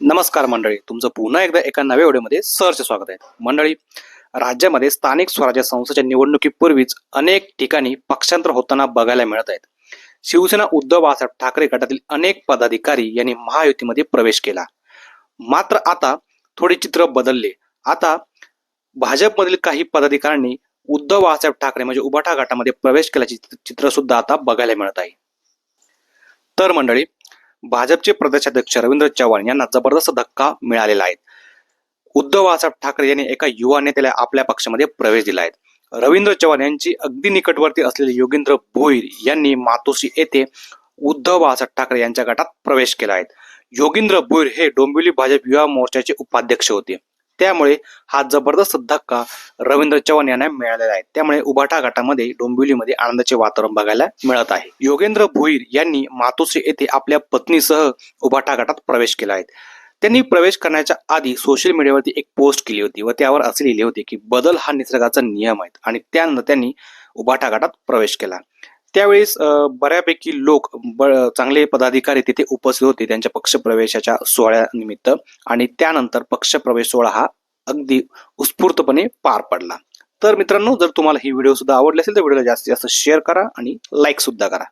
नमस्कार मंडळी तुमचं पुन्हा एकदा एका नव्या व्हिडिओमध्ये सरचे स्वागत आहे. मंडळी राज्यामध्ये स्थानिक स्वराज्य संस्थेच्या निवडणुकीपूर्वीच अनेक ठिकाणी पक्षांतर होताना बघायला मिळत आहेत. शिवसेना उद्धव बाळासाहेब ठाकरे गटातील अनेक पदाधिकारी यांनी महायुतीमध्ये प्रवेश केला. मात्र आता थोडे चित्र बदलले. आता भाजपमधील काही पदाधिकाऱ्यांनी उद्धव बाळासाहेब ठाकरे म्हणजे उभाठा गटामध्ये प्रवेश केल्याचे चित्र सुद्धा आता बघायला मिळत आहे. तर मंडळी भाजपचे प्रदेशाध्यक्ष रवींद्र चव्हाण यांना जबरदस्त धक्का मिळालेला आहे. उद्धव बाळासाहेब ठाकरे यांनी एका युवा नेत्याला आपल्या पक्षामध्ये प्रवेश दिला आहे. रवींद्र चव्हाण यांची अगदी निकटवर्ती असलेले योगेंद्र भोईर यांनी मातोश्री येथे उद्धव बाळासाहेब ठाकरे यांच्या गटात प्रवेश केला आहे. योगेंद्र भोईर हे डोंबिवली भाजप युवा मोर्चाचे उपाध्यक्ष होते. त्यामुळे हा जबरदस्त धक्का रवींद्र चव्हाण यांना मिळालेला आहे. त्यामुळे उभाटा गटामध्ये डोंबिवलीमध्ये आनंदाचे वातावरण बघायला मिळत आहे. योगेंद्र भोईर यांनी मातोश्री येथे आपल्या पत्नीसह उभाटा गटात प्रवेश केला आहे. त्यांनी प्रवेश करण्याच्या आधी सोशल मीडियावरती एक पोस्ट केली होती व त्यावर असे लिहिले होते की बदल हा निसर्गाचा नियम आहे. आणि त्यानंतर त्यांनी उभाटा गटात प्रवेश केला. त्यावेळेस बऱ्यापैकी लोक ब- चांगले पदाधिकारी तिथे उपस्थित होते त्यांच्या पक्षप्रवेशाच्या सोहळ्यानिमित्त. आणि त्यानंतर पक्षप्रवेश सोहळा हा अगदी उत्स्फूर्तपणे पार पडला. तर मित्रांनो जर तुम्हाला ही व्हिडिओ सुद्धा आवडली असेल तर व्हिडिओला जास्तीत जास्त शेअर करा आणि लाईक सुद्धा करा.